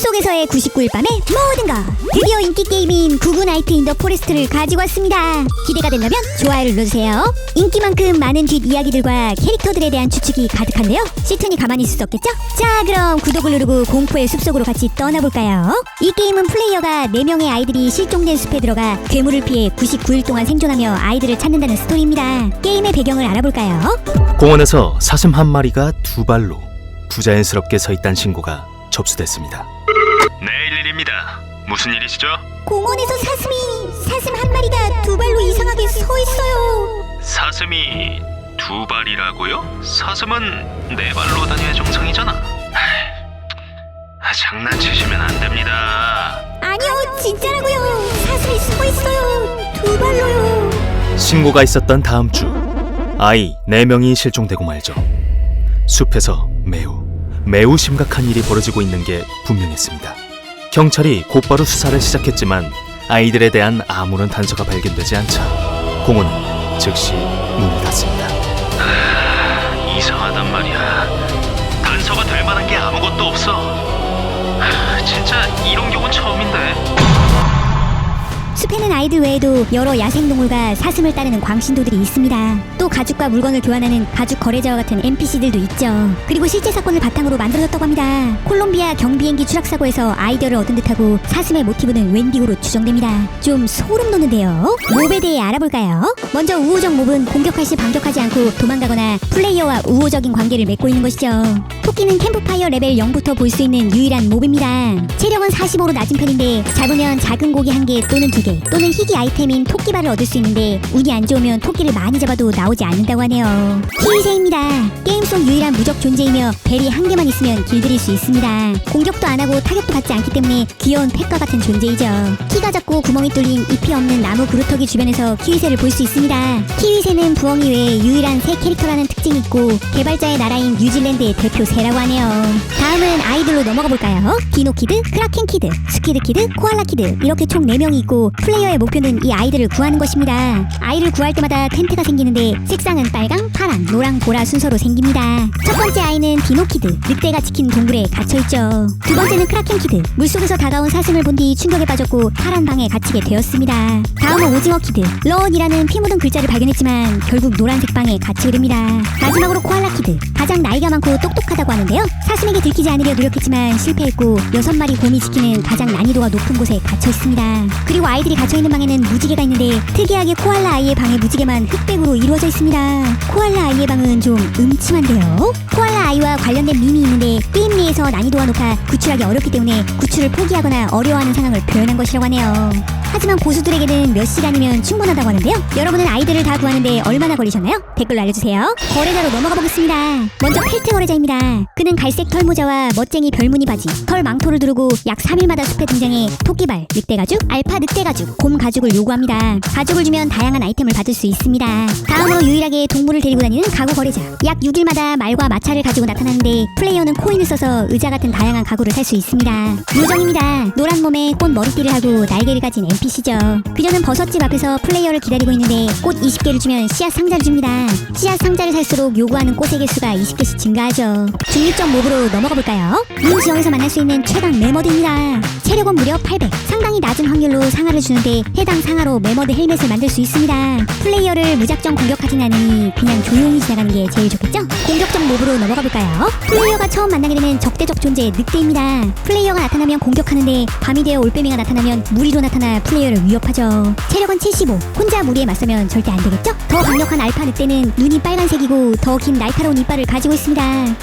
숲속에서의 99일 밤의 모든 것 드디어 인기 게임인 구구 나이트 인 더 포레스트를 가지고 왔습니다 기대가 된다면 좋아요를 눌러주세요 인기만큼 많은 뒷이야기들과 캐릭터들에 대한 추측이 가득한데요 시튼이 가만히 있을 수 없겠죠? 자 그럼 구독을 누르고 공포의 숲속으로 같이 떠나볼까요? 이 게임은 플레이어가 4명의 아이들이 실종된 숲에 들어가 괴물을 피해 99일 동안 생존하며 아이들을 찾는다는 스토리입니다 게임의 배경을 알아볼까요? 공원에서 사슴 한 마리가 두 발로 부자연스럽게 서 있다는 신고가 접수됐습니다. 무슨 일이시죠? 공원에서 사슴이 사슴 한 마리가 두 발로 이상하게 서 있어요 사슴이 두 발이라고요? 사슴은 네 발로 다녀야 정상이잖아. 하, 장난치시면 안 됩니다. 아니요, 진짜라고요. 사슴이 숨어 있어요. 두 발로요. 신고가 있었던 다음 주 아이 4명이 실종되고 말죠. 숲에서 매우 매우 심각한 일이 벌어지고 있는 게 분명했습니다. 경찰이 곧바로 수사를 시작했지만 아이들에 대한 아무런 단서가 발견되지 않자 공원은 즉시 문을 닫습니다. 이상하단 말이야. 단서가 될 만한 게 아무것도 없어. 하, 진짜 이런 경우는 처음인데. 아이들 외에도 여러 야생동물과 사슴을 따르는 광신도들이 있습니다. 또 가죽과 물건을 교환하는 가죽 거래자와 같은 NPC들도 있죠. 그리고 실제 사건을 바탕으로 만들어졌다고 합니다. 콜롬비아 경비행기 추락 사고에서 아이디어를 얻은 듯하고 사슴의 모티브는 웬디고로 추정됩니다. 좀 소름 돋는데요. 몹에 대해 알아볼까요? 먼저 우호적 몹은 공격할 시 반격하지 않고 도망가거나 플레이어와 우호적인 관계를 맺고 있는 것이죠. 토끼는 캠프파이어 레벨 0부터 볼 수 있는 유일한 몹입니다. 체력은 45로 낮은 편인데 잡으면 작은 고기 한 개 또는 두 개 또는 희귀 아이템인 토끼발을 얻을 수 있는데 운이 안 좋으면 토끼를 많이 잡아도 나오지 않는다고 하네요. 키위새입니다. 게임 속 유일한 무적 존재이며 벨이 한 개만 있으면 길들일 수 있습니다. 공격도 안 하고 타격도 받지 않기 때문에 귀여운 펫과 같은 존재이죠. 키가 작고 구멍이 뚫린 잎이 없는 나무 그루터기 주변에서 키위새를 볼 수 있습니다. 키위새는 부엉이 외에 유일한 새 캐릭터라는 특징이 있고 개발자의 나라인 뉴질랜드의 대표 새 라고 하네요. 다음은 아이들로 넘어가 볼까요? 디노키드, 크라켄키드, 스퀴드키드, 코알라키드 이렇게 총 4명이 있고 플레이어의 목표는 이 아이들을 구하는 것입니다. 아이를 구할 때마다 텐트가 생기는데 색상은 빨강, 파랑, 노랑, 보라 순서로 생깁니다. 첫 번째 아이는 디노키드, 늑대가 지킨 동굴에 갇혀있죠. 두 번째는 크라켄키드, 물속에서 다가온 사슴을 본 뒤 충격에 빠졌고 파란 방에 갇히게 되었습니다. 다음은 오징어키드, 런이라는 피 묻은 글자를 발견했지만 결국 노란색 방에 갇히게 됩니다. 마지막으로 코알라키드, 가장 나이가 많고 똑똑하다고 하는데요. 사슴에게 들키 지 않으려 노력했지만 실패했고 여섯 마리 곰이 지키는 가장 난이도가 높은 곳에 갇혀 있습니다. 그리고 아이들이 갇혀 있는 방에는 무지개가 있는데 특이하게 코알라 아이의 방의 무지개만 흑백으로 이루어져 있습니다. 코알라 아이의 방은 좀 음침한데요. 코알라 아이와 관련된 밈이 있는데 게임 내에서 난이도가 높아 구출하기 어렵기 때문에 구출을 포기하거나 어려워하는 상황을 표현한 것이라고 하네요. 하지만 고수들에게는 몇 시간이면 충분하다고 하는데요. 여러분은 아이들을 다 구하는데 얼마나 걸리셨나요? 댓글로 알려주세요. 거래자로 넘어가 보겠습니다. 먼저 펠트 거래자입니다. 그는 갈색 털모자와 멋쟁이 별무늬 바지, 털 망토를 두르고 약 3일마다 숲에 등장해 토끼발, 늑대가죽, 알파 늑대가죽, 곰 가죽을 요구합니다. 가죽을 주면 다양한 아이템을 받을 수 있습니다. 다음으로 유일하게 동물을 데리고 다니는 가구 거래자. 약 6일마다 말과 마차를 가지고 나타나는데 플레이어는 코인을 써서 의자 같은 다양한 가구를 살 수 있습니다. 요정입니다. 노란 몸에 꽃 머리띠를 하고 날개를 가진 NPC죠. 그녀는 버섯집 앞에서 플레이어를 기다리고 있는데 꽃 20개를 주면 씨앗 상자를 줍니다. 씨앗 상자를 살수록 요구하는 꽃의 개수가 20개씩 증가하죠. 중립적 몹으로 넘어가 볼까요? 문 지역에서 만날 수 있는 최강 매머드입니다. 체력은 무려 800. 상당히 낮은 확률로 상하를 주는데 해당 상하로 매머드 헬멧을 만들 수 있습니다. 플레이어를 무작정 공격하진 않으니 그냥 조용히 지나가는 게 제일 좋겠죠? 공격적 몹으로 넘어가 볼까요? 플레이어가 처음 만나게 되는 적대적 존재 늑대입니다. 플레이어가 나타나면 공격하는데 밤이 되어 올빼미가 나타나면 무리로 나타나 플레이어를 위협하죠. 체력은 75. 혼자 무리에 맞서면 절대 안 되겠죠? 더 강력한 알파 늑대는 눈이 빨간색이고 더 긴 날카로운 이빨을 가지고 있습니다.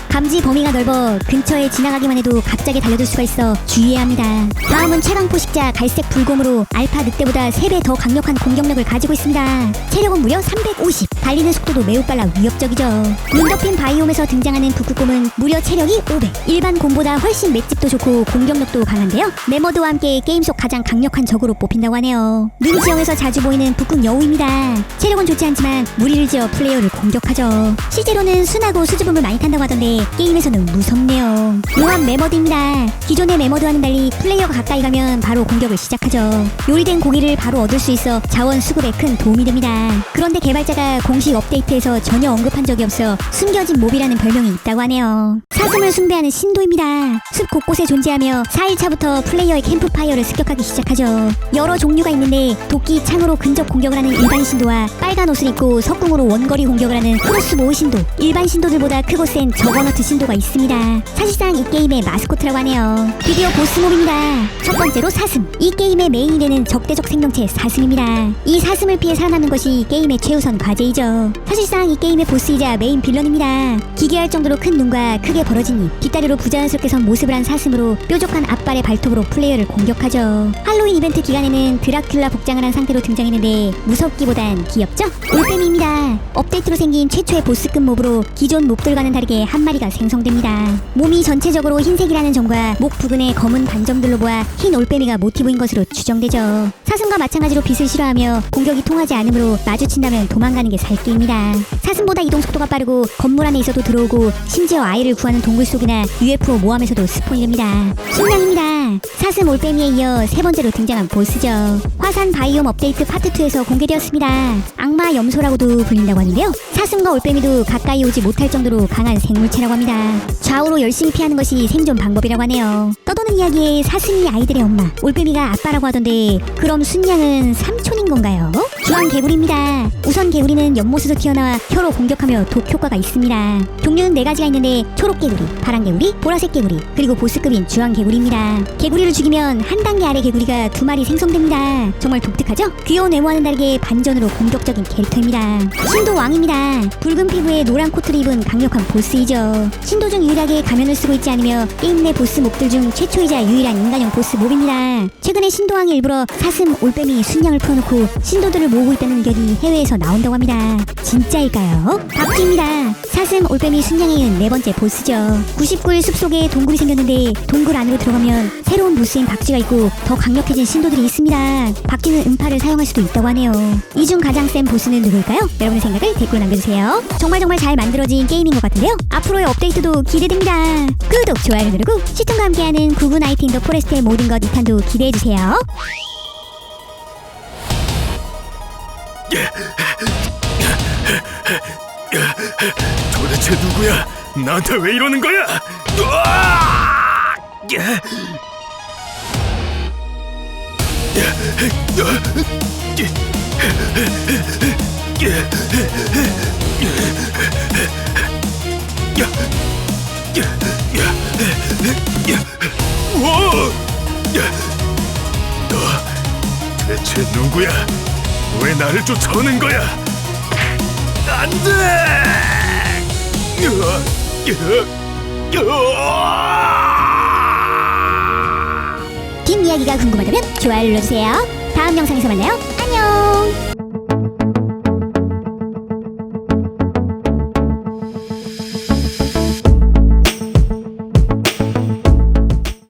감지 범위가 넓어 근처에 지나가기만 해도 갑자기 달려들 수가 있어 주의해야 합니다. 다음은 최강 포식자 갈색 불곰으로 알파 늑대보다 3배 더 강력한 공격력을 가지고 있습니다. 체력은 무려 350. 달리는 속도도 매우 빨라 위협적이죠. 눈 덮인 바이옴에서 등장하는 북극곰은 무려 체력이 500. 일반 곰보다 훨씬 맷집도 좋고 공격력도 강한데요. 메모드와 함께 게임 속 가장 강력한 적으로 뽑힌 다고 하네요. 눈 지형에서 자주 보이는 북극 여우입니다. 체력은 좋지 않지만 무리를 지어 플레이어를 공격하죠. 실제로는 순하고 수줍음을 많이 탄다고 하던데 게임에서는 무섭네요. 용암 메머드입니다. 기존의 메머드와는 달리 플레이어가 가까이 가면 바로 공격을 시작하죠. 요리된 고기를 바로 얻을 수 있어 자원 수급에 큰 도움이 됩니다. 그런데 개발자가 공식 업데이트에서 전혀 언급한 적이 없어 숨겨진 몹이라는 별명이 있다고 하네요. 사슴을 숭배하는 신도입니다. 숲 곳곳에 존재하며 4일차부터 플레이어의 캠프파이어를 습격하기 시작하죠. 여러 종류가 있는데 도끼, 창으로 근접 공격을 하는 일반 신도와 빨간 옷을 입고 석궁으로 원거리 공격을 하는 크로스보우 신도, 일반 신도들보다 크고 센 저거너트 신도가 있습니다. 사실상 이 게임의 마스코트라고 하네요. 드디어 보스몹입니다. 첫 번째로 사슴. 이 게임의 메인이 되는 적대적 생명체 사슴입니다. 이 사슴을 피해 살아남는 것이 게임의 최우선 과제이죠. 사실상 이 게임의 보스이자 메인 빌런입니다. 기괴할 정도로 큰 눈과 크게 벌어 진 입, 뒷다리로 부자연스럽게 선 모습을 한 사슴으로 뾰족한 앞발의 발톱으로 플레이어를 공격하죠. 할로윈 이벤트 기간에는 드라큘라 복장을 한 상태로 등장했는데 무섭기보단 귀엽죠? 올빼미입니다. 업데이트로 생긴 최초의 보스급 몹으로 기존 몹들과는 다르게 한 마리가 생성됩니다. 몸이 전체적으로 흰색이라는 점과 목 부근의 검은 반점들로 보아 흰 올빼미가 모티브인 것으로 추정되죠. 사슴과 마찬가지로 빛을 싫어하며 공격이 통하지 않으므로 마주친다면 도망가는 게 살기입니다. 사슴보다 이동 속도가 빠르고 건물 안에 있어도 들어오고 심지어 아이를 구하는 동굴 속이나 UFO 모함에서도 스폰이 됩니다. 순양입니다. 사슴 올빼미에 이어 세 번째로 등장한 보스죠. 화산 바이옴 업데이트 파트 2에서 공개되었습니다. 악마 염소라고도 불린다고 하는데요. 사슴과 올빼미도 가까이 오지 못할 정도로 강한 생물체라고 합니다. 좌우로 열심히 피하는 것이 생존 방법이라고 하네요. 떠도는 이야기에 사슴이 아이들의 엄마, 올빼미가 아빠라고 하던데 그럼 순양은 삼촌인 건가요? 주황 개구리입니다. 우선 개구리는 연못에서 튀어나와 혀로 공격하며 독 효과가 있습니다. 종류는 네 가지가 있는데 초록 개구리, 파란 개구리, 보라색 개구리, 그리고 보스급인 주황 개구리입니다. 개구리를 죽이면 한 단계 아래 개구리가 두 마리 생성됩니다. 정말 독특하죠? 귀여운 외모와는 다르게 반전으로 공격적인 캐릭터입니다. 신도 왕입니다. 붉은 피부에 노란 코트를 입은 강력한 보스이죠. 신도 중 유일하게 가면을 쓰고 있지 않으며 게임 내 보스 몹들 중 최초이자 유일한 인간형 보스 몹입니다. 최근에 신도왕이 일부러 사슴, 올빼미, 순양을 풀어놓고 신도들을 모으고 있다는 의견이 해외에서 나온다고 합니다. 진짜일까요? 박쥐입니다. 사슴, 올빼미, 순양에 이은 네 번째 보스죠. 99일 숲속에 동굴이 생겼는데 동굴 안으로 들어가면 새로운 보스인 박쥐가 있고 더 강력해진 신도들이 있습니다. 박쥐는 음파를 사용할 수도 있다고 하네요. 이 중 가장 센 보스는 누굴까요? 여러분의 생각을 댓글로 남겨주세요. 정말 정말 잘 만들어진 게임인 것 같은데요. 앞으로의 업데이트도 기대됩니다. 구독, 좋아요 누르고 시청과 함께하는 구구 나이트 인더 포레스트의 모든 것 2탄도 기대해주세요. 도대체 누구야? 나한테 왜 이러는 거야? 너 대체 누구야? 왜 나를 쫓아오는 거야? 안 돼! 으아! 뒷이야기가 궁금하다면 좋아요 눌러주세요. 다음 영상에서 만나요. 안녕!